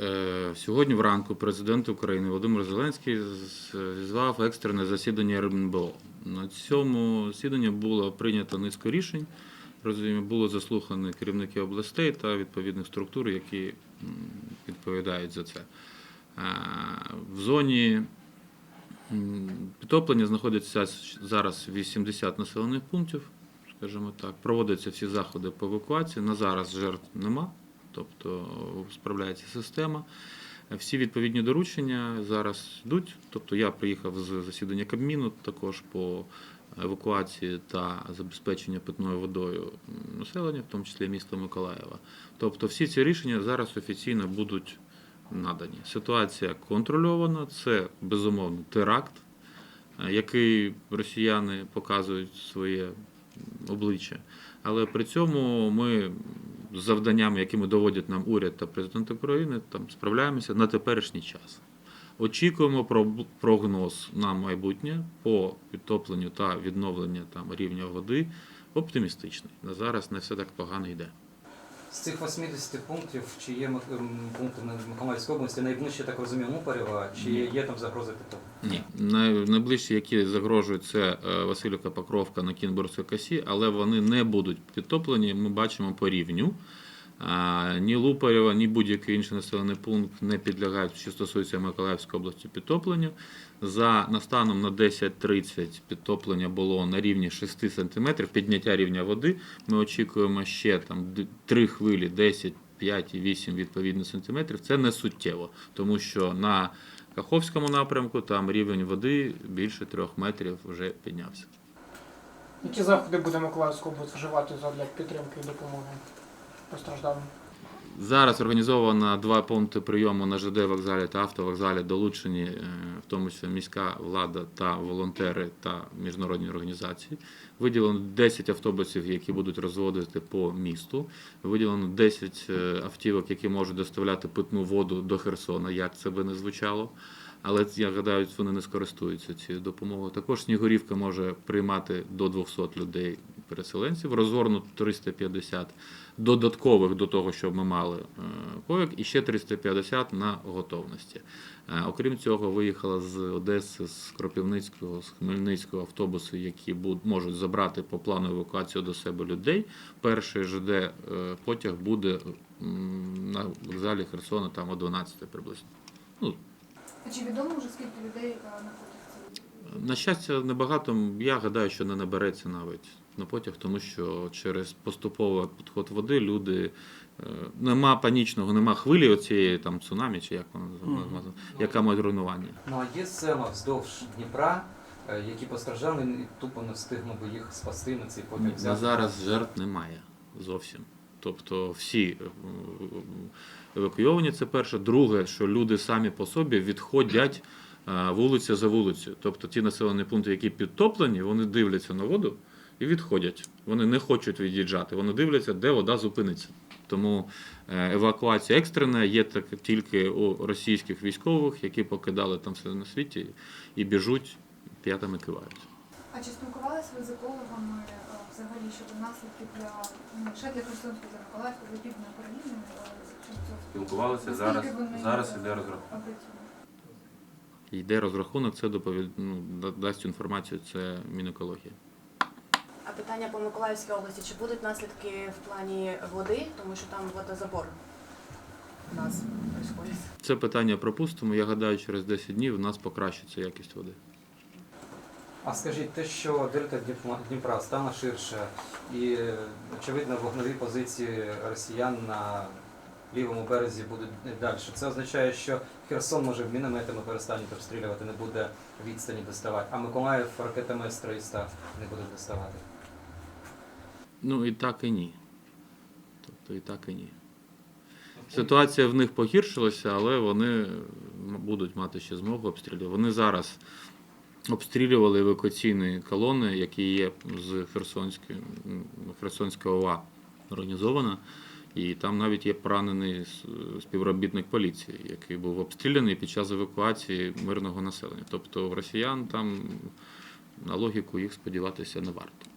Е, Сьогодні вранку президент України Володимир Зеленський зізвав екстрене засідання РНБО. На цьому засіданні було прийнято низку рішень. Розуміємо, було заслухані керівники областей та відповідних структур, які відповідають за це. Е, В зоні підтоплення знаходиться зараз 80 населених пунктів, скажімо так. Проводяться всі заходи по евакуації. На зараз жертв нема, тобто справляється система. Всі відповідні доручення зараз йдуть. Тобто я приїхав з засідання Кабміну також по евакуації та забезпечення питною водою населення, в тому числі міста Миколаєва. Тобто всі ці рішення зараз офіційно будуть надані. Ситуація контрольована, це безумовно теракт, який росіяни показують своє обличчя. Але при цьому ми з завданнями, якими доводять нам уряд та президент України, там справляємося на теперішній час. Очікуємо про прогноз на майбутнє по підтопленню та відновленню там рівня води оптимістичний. На зараз не все так погано йде. З цих 80 пунктів, чи є пункти на Миколаївській області, найближче, так розумію, Мупарєва, чи є там загрози підтоплення? Ні, найближчі, які загрожують, це е, Васильівка Покровка на Кінбурзькій косі, але вони не будуть підтоплені. Ми бачимо по рівню. Ні Лупарєва, ні будь-який інший населений пункт не підлягають, що стосується Миколаївської області підтопленню. За настаном на 10.30 підтоплення було на рівні 6 см, підняття рівня води. Ми очікуємо ще там три хвилі, 10, 5 і 8 відповідно сантиметрів. Це не суттєво, тому що на Каховському напрямку там рівень води більше трьох метрів вже піднявся. Які заходи буде Миколаївська область вживати задля підтримки і допомоги постраждалим? Зараз організовано два пункти прийому на ЖД вокзалі та автовокзалі, долучені е, в тому числі міська влада та волонтери та міжнародні організації. Виділено 10 автобусів, які будуть розводити по місту. Виділено 10 е, автівок, які можуть доставляти питну воду до Херсона, як це би не звучало. Але я гадаю, вони не скористуються цією допомогою. Також Снігурівка може приймати до 200 людей переселенців, розгорнуто 350 додаткових до того, що ми мали е, і ще 350 на готовності. Е, Окрім цього, виїхала з Одеси, з Кропивницького, з Хмельницького автобуси, які можуть забрати по плану евакуацію до себе людей. Перший ЖД е, потяг буде на вокзалі Херсона там о 12 приблизно. Ну, А чи відомо вже скільки людей на потязі? На щастя, небагато. Я гадаю, що не набереться навіть на потяг, тому що через поступовий підход води люди е, нема панічного, нема хвилі оцієї там цунамі, чи як вона називається, яка має руйнування. Ну а є села вздовж Дніпра, е, які постраждали і тупо не встигли би їх спасти на цей потяг. Взяти? зараз жертв немає зовсім. Тобто всі е, евакуйовані, це перше. Друге, що люди самі по собі відходять вулиця за вулицею. Тобто ті населені пункти, які підтоплені, вони дивляться на воду і відходять. Вони не хочуть від'їжджати, вони дивляться, де вода зупиниться. Тому е, евакуація екстрена є так тільки у російських військових, які покидали там все на світі і біжуть, п'ятами кивають. А чи спілкувалися ви з екологами е, взагалі щодо наслідків для ну, лише для Херсонської та Миколаївської для Південної України? Спілкувалися зараз. Зараз іде розрахунок. Йде розрахунок, це доповід... ну, дасть інформацію, це Мінекологія. А питання по Миколаївській області, чи будуть наслідки в плані води, тому що там водозабор у нас відбувається? Це питання пропустимо. Я гадаю, через 10 днів у нас покращиться якість води. А скажіть, те, що дельта Дніпра- стала ширше, і очевидно вогневі позиції росіян на лівому березі будуть далі. Це означає, що Херсон може мінометами перестануть обстрілювати, не буде відстані доставати, а Миколаїв ракетами С-300 не буде доставати. Ну і так і ні. Тобто і так і ні. Ситуація в них погіршилася, але вони будуть мати ще змогу обстрілювати. Вони зараз обстрілювали евакуаційні колони, які є з Херсонської, Херсонської ОВА організована. І там навіть є поранений співробітник поліції, який був обстріляний під час евакуації мирного населення. Тобто росіян там на логіку їх сподіватися не варто.